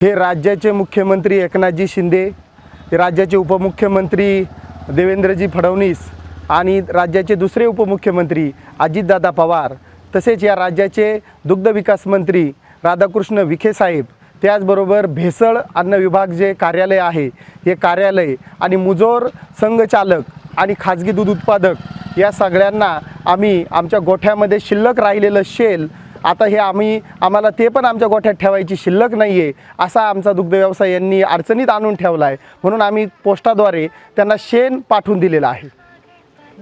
हे राज्याचे मुख्यमंत्री एकनाथजी शिंदे राज्याचे उपमुख्यमंत्री देवेंद्रजी फडणवीस आणि राज्याचे दुसरे उपमुख्यमंत्री अजितदादा पवार तसेच या राज्याचे दुग्ध विकास मंत्री राधाकृष्ण विखे साहेब त्याचबरोबर भेसळ अन्न विभाग जे कार्यालय आहे हे कार्यालय आणि मुजोर संघचालक आणि खाजगी दूध उत्पादक या सगळ्यांना आम्ही आमच्या गोठ्यामध्ये शिल्लक राहिलेलं शेल आता हे आम्ही आम्हाला ते पण आमच्या गोठ्यात ठेवायची शिल्लक नाही आहे असा आमचा दुग्ध व्यवसाय यांनी अडचणीत आणून ठेवला आहे म्हणून आम्ही पोस्टाद्वारे त्यांना शेण पाठवून दिलेलं आहे.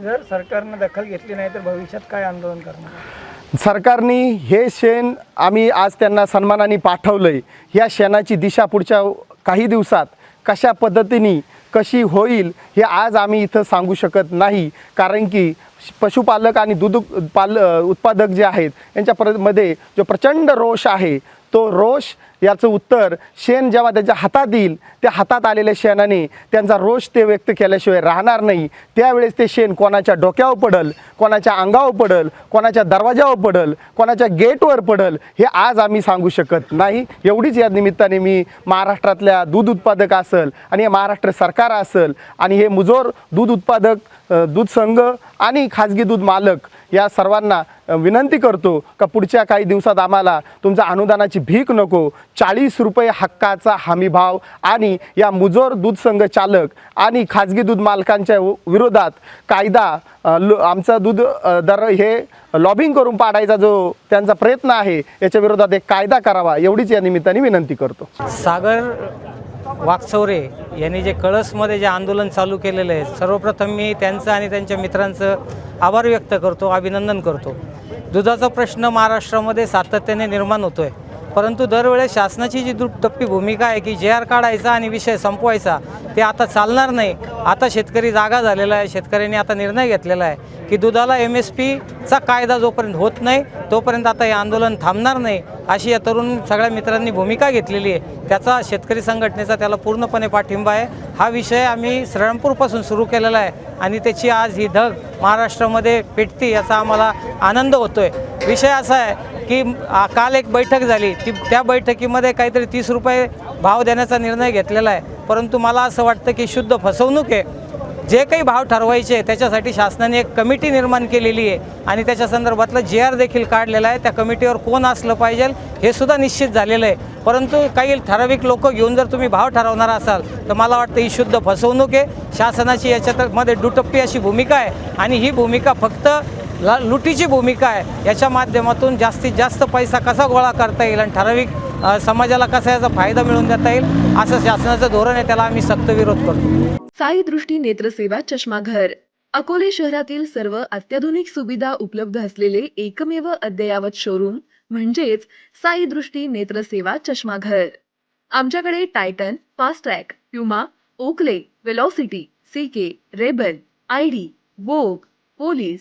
जर सरकारनं दखल घेतली नाही तर भविष्यात काय आंदोलन करणार? सरकारने हे शेण आम्ही आज त्यांना सन्मानाने पाठवलं आहे ह्या शेणाची दिशा पुढच्या काही दिवसात कशा पद्धतीने कशी होईल हे आज आम्ही इथं सांगू शकत नाही. कारण की पशुपालक आणि दूध पाल उत्पादक जे आहेत यांच्या प्रमध्ये जो प्रचंड रोष आहे तो रोष याचं उत्तर शेण जेव्हा त्याच्या हातात येईल त्या हातात आलेल्या शेणाने त्यांचा रोष ते व्यक्त केल्याशिवाय राहणार नाही. त्यावेळेस ते शेण कोणाच्या डोक्यावर पडल कोणाच्या अंगावर पडल कोणाच्या दरवाजावर पडल कोणाच्या गेटवर पडल हे आज आम्ही सांगू शकत नाही. एवढीच या निमित्ताने मी महाराष्ट्रातल्या दूध उत्पादक असेल आणि महाराष्ट्र सरकार असेल आणि हे मुजोर दूध उत्पादक दूध संघ आणि खाजगी दूध मालक या सर्वांना विनंती करतो का पुढच्या काही दिवसात आम्हाला तुमचा अनुदानाची भीक नको चाळीस रुपये हक्काचा हमीभाव आणि या मुजोर दूध संघ चालक आणि खाजगी दूध मालकांच्या विरोधात कायदा लो- आमचा दूध दर हे लॉबिंग करून पाडायचा जो त्यांचा प्रयत्न आहे याच्या विरोधात एक कायदा करावा एवढीच या निमित्ताने विनंती करतो. सागर वाकचौरे यांनी जे कळसमध्ये जे आंदोलन चालू केलेलं आहे सर्वप्रथम मी त्यांचं आणि त्यांच्या मित्रांचं आभार व्यक्त करतो अभिनंदन करतो. दुधाचा प्रश्न महाराष्ट्रामध्ये सातत्याने निर्माण होतो आहे परंतु दरवेळेस शासनाची जी दुटप्पी भूमिका आहे की जे आर काढायचा आणि विषय संपवायचा ते आता चालणार नाही. आता शेतकरी जागा झालेला आहे. शेतकऱ्यांनी आता निर्णय घेतलेला आहे की दुधाला एम एस पीचा कायदा जोपर्यंत होत नाही तोपर्यंत आता हे आंदोलन थांबणार नाही अशी या तरुण सगळ्या मित्रांनी भूमिका घेतलेली आहे. त्याचा शेतकरी संघटनेचा त्याला पूर्णपणे पाठिंबा आहे. हा विषय आम्ही श्रीरामपूरपासून सुरू केलेला आहे आणि त्याची आज ही धग महाराष्ट्रामध्ये पेटती याचा आम्हाला आनंद होतो आहे विषय असा आहे की काल एक बैठक झाली. ती त्या बैठकीमध्ये काहीतरी तीस रुपये भाव देण्याचा निर्णय घेतलेला आहे. परंतु मला असं वाटतं की शुद्ध फसवणूक आहे. जे काही भाव ठरवायचे त्याच्यासाठी शासनाने एक कमिटी निर्माण केलेली आहे. आणि त्याच्या संदर्भातलं जे आर देखील काढलेला आहे त्या कमिटीवर कोण असलं पाहिजे हे सुद्धा निश्चित झालेलं आहे. परंतु काही ठराविक लोक घेऊन जर तुम्ही भाव ठरवणार असाल तर मला वाटतं ही शुद्ध फसवणूक आहे. शासनाची याच्यात मध्ये दुटप्पी अशी भूमिका आहे. आणि ही भूमिका फक्त ला लुटीची भूमिका आहे. याच्या माध्यमातून जास्तीत जास्त पैसा कसा गोळा करता येईल आणि ठराविक समाजाला कसा याचा फायदा मिळून देता येईल असं शासनाचं धोरण आहे त्याला आम्ही सक्त विरोध करतो. साई दृष्टी नेत्रसेवा चष्माघर अकोले शहरातील सर्व अत्याधुनिक सुविधा उपलब्ध असलेले एकमेव अद्ययावत शोरूम म्हणजेच साई दृष्टी नेत्रसेवा चष्माघर आमच्याकडे Titan Fast Track Puma Oakley Velocity CK I ID Vogue Police